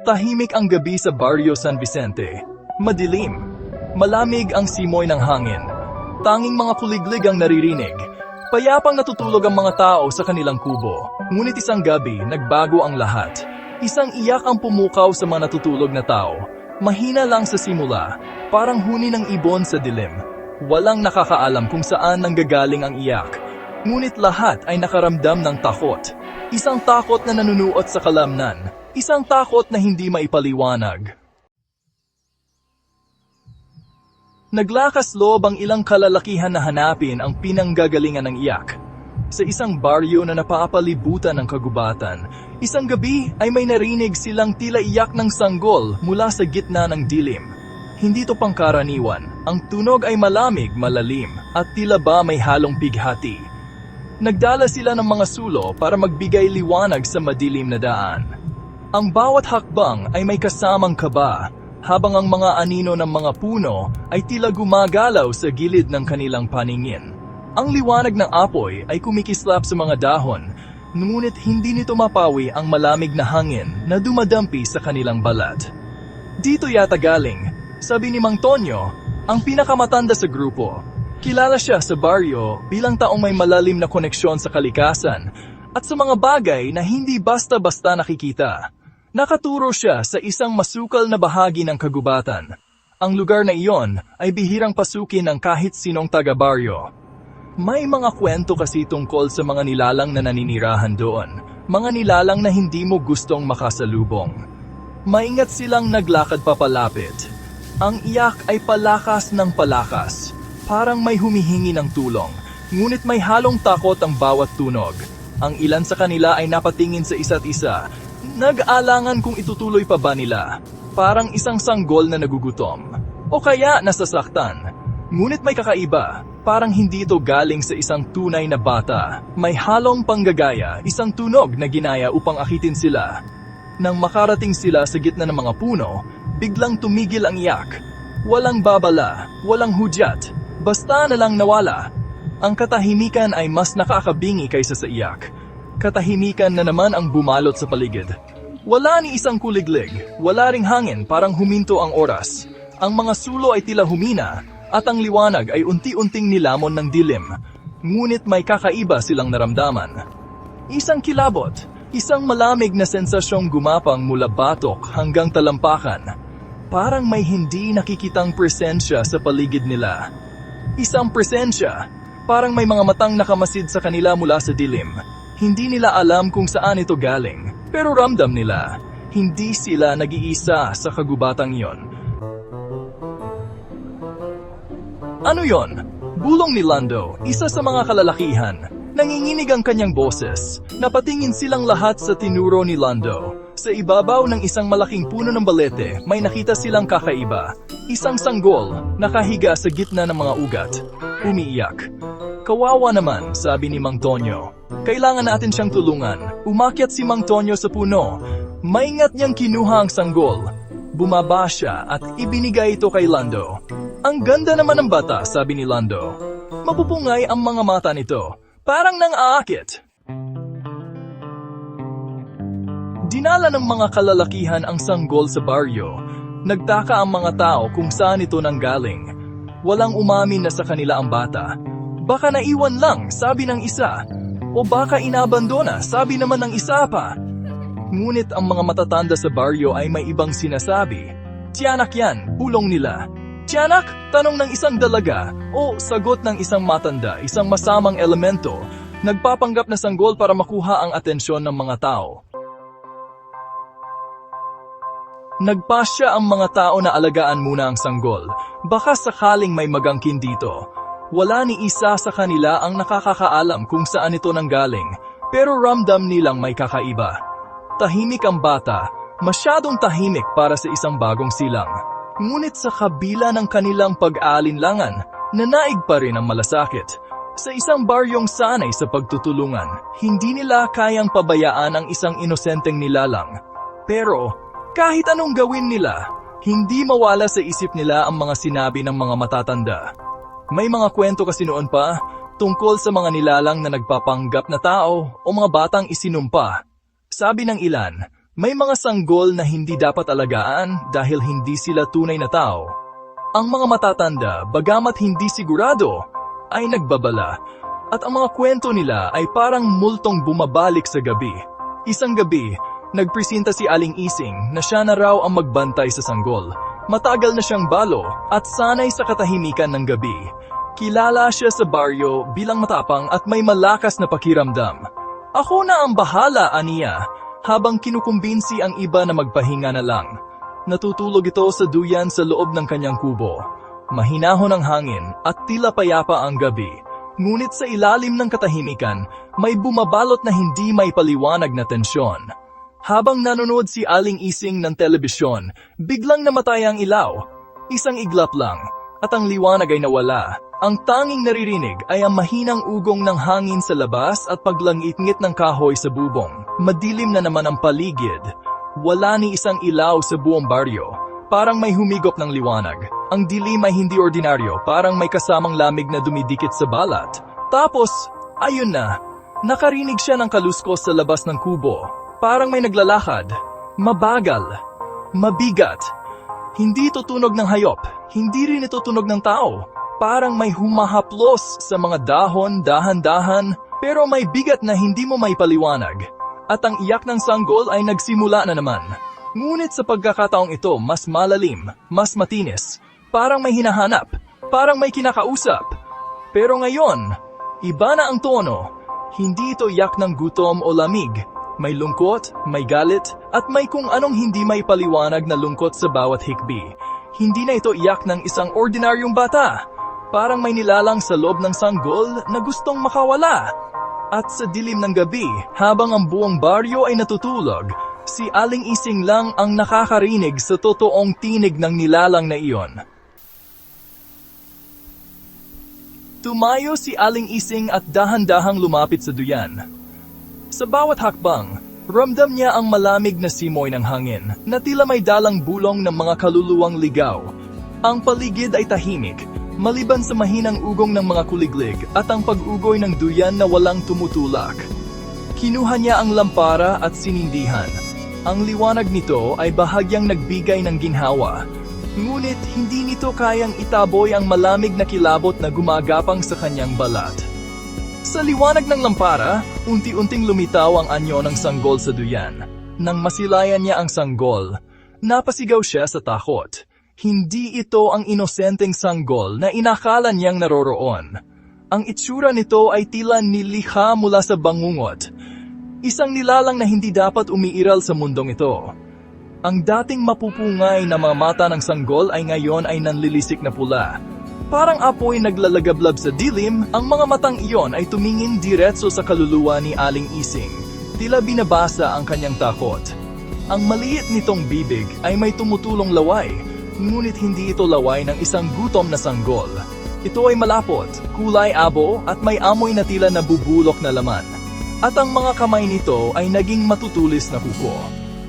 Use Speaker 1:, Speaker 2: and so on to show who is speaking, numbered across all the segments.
Speaker 1: Tahimik ang gabi sa Barrio San Vicente. Madilim. Malamig ang simoy ng hangin. Tanging mga kuliglig ang naririnig. Payapang natutulog ang mga tao sa kanilang kubo. Ngunit isang gabi, nagbago ang lahat. Isang iyak ang pumukaw sa mga natutulog na tao. Mahina lang sa simula, parang huni ng ibon sa dilim. Walang nakakaalam kung saan nanggagaling ang iyak. Ngunit lahat ay nakaramdam ng takot. Isang takot na nanunuot sa kalamnan. Isang takot na hindi maipaliwanag. Naglakas loob ang ilang kalalakihan na hanapin ang pinanggagalingan ng iyak. Sa isang baryo na napapalibutan ng kagubatan, isang gabi ay may narinig silang tila iyak ng sanggol mula sa gitna ng dilim. Hindi to pangkaraniwan, ang tunog ay malamig, malalim, at tila ba may halong bighati. Nagdala sila ng mga sulo para magbigay liwanag sa madilim na daan. Ang bawat hakbang ay may kasamang kaba, habang ang mga anino ng mga puno ay tila gumagalaw sa gilid ng kanilang paningin. Ang liwanag ng apoy ay kumikislap sa mga dahon, ngunit hindi nito mapawi ang malamig na hangin na dumadampi sa kanilang balat. Dito yata galing, sabi ni Mang Tonyo, ang pinakamatanda sa grupo. Kilala siya sa baryo bilang taong may malalim na koneksyon sa kalikasan at sa mga bagay na hindi basta-basta nakikita. Nakaturo siya sa isang masukal na bahagi ng kagubatan. Ang lugar na iyon ay bihirang pasukin ng kahit sinong taga-baryo. May mga kwento kasi tungkol sa mga nilalang na naninirahan doon, mga nilalang na hindi mo gustong makasalubong. Maingat silang naglakad papalapit. Ang iyak ay palakas ng palakas, parang may humihingi ng tulong, ngunit may halong takot ang bawat tunog. Ang ilan sa kanila ay napatingin sa isa't isa, nag-alangan kung itutuloy pa ba nila, parang isang sanggol na nagugutom. O kaya nasasaktan. Ngunit may kakaiba, parang hindi ito galing sa isang tunay na bata. May halong panggagaya, isang tunog na ginaya upang akitin sila. Nang makarating sila sa gitna ng mga puno, biglang tumigil ang iyak. Walang babala, walang hudyat, basta na lang nawala. Ang katahimikan ay mas nakakabingi kaysa sa iyak. Katahimikan na naman ang bumalot sa paligid. Wala ni isang kuliglig, wala ring hangin parang huminto ang oras. Ang mga sulo ay tila humina at ang liwanag ay unti-unting nilamon ng dilim. Ngunit may kakaiba silang naramdaman. Isang kilabot, isang malamig na sensasyong gumapang mula batok hanggang talampakan. Parang may hindi nakikitang presensya sa paligid nila. Isang presensya, parang may mga matang nakamasid sa kanila mula sa dilim. Hindi nila alam kung saan ito galing, pero ramdam nila. Hindi sila nag-iisa sa kagubatang iyon. Ano yon? Bulong ni Lando, isa sa mga kalalakihan. Nanginginig ang kanyang boses. Napatingin silang lahat sa tinuro ni Lando. Sa ibabaw ng isang malaking puno ng balete, may nakita silang kakaiba. Isang sanggol, nakahiga sa gitna ng mga ugat. Umiiyak. Kawawa naman, sabi ni Mang Tonyo. Kailangan natin siyang tulungan. Umakyat si Mang Tonyo sa puno. Maingat niyang kinuha ang sanggol. Bumaba siya at ibinigay ito kay Lando. Ang ganda naman ng bata, sabi ni Lando. Mapupungay ang mga mata nito. Parang nang aakit. Dinala ng mga kalalakihan ang sanggol sa baryo. Nagtaka ang mga tao kung saan ito nanggaling. Walang umamin na sa kanila ang bata. Baka naiwan lang, sabi ng isa. O baka inabandona, sabi naman ng isa pa. Ngunit ang mga matatanda sa baryo ay may ibang sinasabi. Tiyanak yan, bulong nila. Tiyanak, tanong ng isang dalaga o sagot ng isang matanda, isang masamang elemento, nagpapanggap na sanggol para makuha ang atensyon ng mga tao. Nagpasya ang mga tao na alagaan muna ang sanggol, baka sakaling may magangkin dito. Wala ni isa sa kanila ang nakakakaalam kung saan ito nanggaling, pero ramdam nilang may kakaiba. Tahimik ang bata, masyadong tahimik para sa isang bagong silang. Ngunit sa kabila ng kanilang pag-aalinlangan, nanaig pa rin ang malasakit. Sa isang baryong sanay sa pagtutulungan, hindi nila kayang pabayaan ang isang inosenteng nilalang. Pero, kahit anong gawin nila, hindi mawala sa isip nila ang mga sinabi ng mga matatanda. May mga kwento kasi noon pa tungkol sa mga nilalang na nagpapanggap na tao o mga batang isinumpa. Sabi ng ilan, May mga sanggol na hindi dapat alagaan dahil hindi sila tunay na tao. Ang mga matatanda, bagamat hindi sigurado, ay nagbabala. At ang mga kwento nila ay parang multong bumabalik sa gabi. Isang gabi, nagpresenta si Aling Ising na siya na raw ang magbantay sa sanggol. Matagal na siyang balo at sanay sa katahimikan ng gabi. Kilala siya sa baryo bilang matapang at may malakas na pakiramdam. Ako na ang bahala, Aniya, habang kinukumbinsi ang iba na magpahinga na lang. Natutulog ito sa duyan sa loob ng kanyang kubo. Mahinahon ang hangin at tila payapa ang gabi. Ngunit sa ilalim ng katahimikan, may bumabalot na hindi may paliwanag na tensyon. Habang nanonood si Aling Ising ng telebisyon, biglang namatay ang ilaw. Isang iglap lang, at ang liwanag ay nawala. Ang tanging naririnig ay ang mahinang ugong ng hangin sa labas at paglangit-ngit ng kahoy sa bubong. Madilim na naman ang paligid. Wala ni isang ilaw sa buong baryo. Parang may humigop ng liwanag. Ang dilim ay hindi ordinaryo, parang may kasamang lamig na dumidikit sa balat. Tapos, ayun na, nakarinig siya ng kaluskos sa labas ng kubo. Parang may naglalakad. Mabagal. Mabigat. Hindi ito tunog ng hayop. Hindi rin ito tunog ng tao. Parang may humahaplos sa mga dahon, dahan-dahan, pero may bigat na hindi mo may paliwanag. At ang iyak ng sanggol ay nagsimula na naman. Ngunit sa pagkakataong ito, mas malalim, mas matinis. Parang may hinahanap, parang may kinakausap. Pero ngayon, iba na ang tono. Hindi ito yak ng gutom o lamig. May lungkot, may galit, at may kung anong hindi may paliwanag na lungkot sa bawat hikbi. Hindi na ito iyak ng isang ordinaryong bata. Parang may nilalang sa loob ng sanggol na gustong makawala. At sa dilim ng gabi, habang ang buong baryo ay natutulog, si Aling Ising lang ang nakakarinig sa totoong tinig ng nilalang na iyon. Tumayo si Aling Ising at dahan-dahang lumapit sa duyan. Sa bawat hakbang, ramdam niya ang malamig na simoy ng hangin na tila may dalang bulong ng mga kaluluwang ligaw. Ang paligid ay tahimik, maliban sa mahinang ugong ng mga kuliglig at ang pag-ugoy ng duyan na walang tumutulak. Kinuha niya ang lampara at sinindihan. Ang liwanag nito ay bahagyang nagbigay ng ginhawa. Ngunit hindi nito kayang itaboy ang malamig na kilabot na gumagapang sa kanyang balat. Sa liwanag ng lampara, unti-unting lumitaw ang anyo ng sanggol sa duyan. Nang masilayan niya ang sanggol, napasigaw siya sa takot. Hindi ito ang inosenteng sanggol na inakala niyang naroroon. Ang itsura nito ay tila nilikha mula sa bangungot. Isang nilalang na hindi dapat umiiral sa mundong ito. Ang dating mapupungay na mga mata ng sanggol ay ngayon ay nanlilisik na pula. Parang apoy naglalagablab sa dilim, ang mga matang iyon ay tumingin diretso sa kaluluwa ni Aling Ising. Tila binabasa ang kanyang takot. Ang maliit nitong bibig ay may tumutulong laway, ngunit hindi ito laway ng isang gutom na sanggol. Ito ay malapot, kulay abo at may amoy na tila nabubulok na laman. At ang mga kamay nito ay naging matutulis na kuko.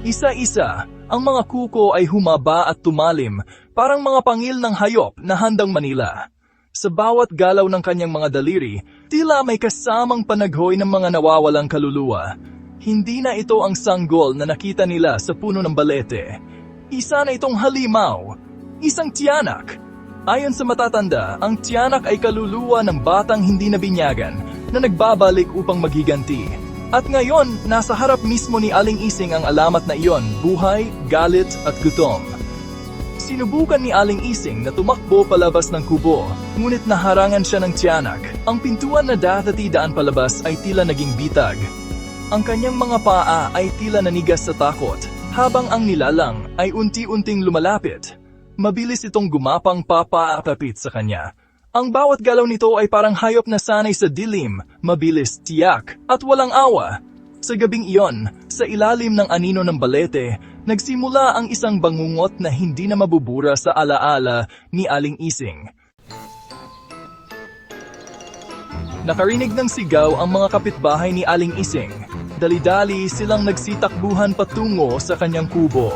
Speaker 1: Isa-isa, ang mga kuko ay humaba at tumalim, parang mga pangil ng hayop na handang manila. Sa bawat galaw ng kanyang mga daliri, tila may kasamang panaghoy ng mga nawawalang kaluluwa. Hindi na ito ang sanggol na nakita nila sa puno ng balete. Isa na itong halimaw, isang tiyanak. Ayon sa matatanda, ang tiyanak ay kaluluwa ng batang hindi nabinyagan na nagbabalik upang maghiganti. At ngayon, nasa harap mismo ni Aling Ising ang alamat na iyon, buhay, galit at gutom. Sinubukan ni Aling Ising na tumakbo palabas ng kubo, ngunit naharangan siya ng tiyanak. Ang pintuan na dati daan palabas ay tila naging bitag. Ang kanyang mga paa ay tila nanigas sa takot, habang ang nilalang ay unti-unting lumalapit. Mabilis itong gumapang papaapapit sa kanya. Ang bawat galaw nito ay parang hayop na sanay sa dilim, mabilis, tiyak, at walang awa. Sa gabing iyon, sa ilalim ng anino ng balete, nagsimula ang isang bangungot na hindi na mabubura sa alaala ni Aling Ising. Nakarinig ng sigaw ang mga kapitbahay ni Aling Ising. Dali-dali silang nagsitakbuhan patungo sa kanyang kubo.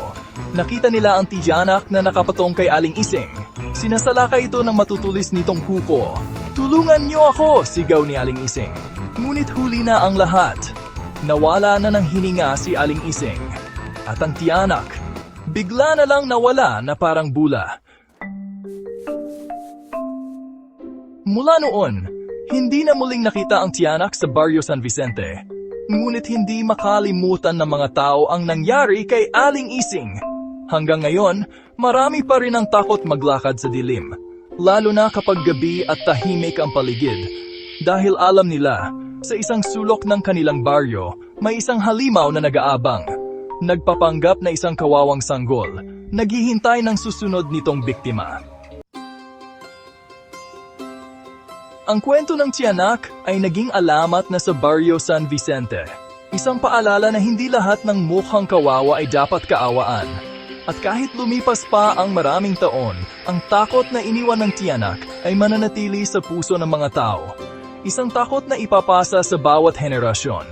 Speaker 1: Nakita nila ang tiyanak na nakapatong kay Aling Ising. Sinasalakay ito ng matutulis nitong kuko. Tulungan niyo ako! Sigaw ni Aling Ising. Ngunit huli na ang lahat. Nawala na ng hininga si Aling Ising. at ang tiyanak. Bigla na lang nawala na parang bula. Mula noon, hindi na muling nakita ang tiyanak sa Barrio San Vicente. Ngunit hindi makalimutan ng mga tao ang nangyari kay Aling Ising. Hanggang ngayon, marami pa rin ang takot maglakad sa dilim. Lalo na kapag gabi at tahimik ang paligid. Dahil alam nila, sa isang sulok ng kanilang baryo, may isang halimaw na nag-aabang. Nagpapanggap na isang kawawang sanggol, naghihintay ng susunod nitong biktima. Ang kwento ng tiyanak ay naging alamat na sa Barrio San Vicente. Isang paalala na hindi lahat ng mukhang kawawa ay dapat kaawaan. At kahit lumipas pa ang maraming taon, ang takot na iniwan ng tiyanak ay mananatili sa puso ng mga tao. Isang takot na ipapasa sa bawat henerasyon.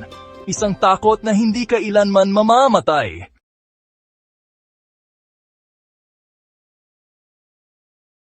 Speaker 1: Isang takot na hindi kailanman mamamatay.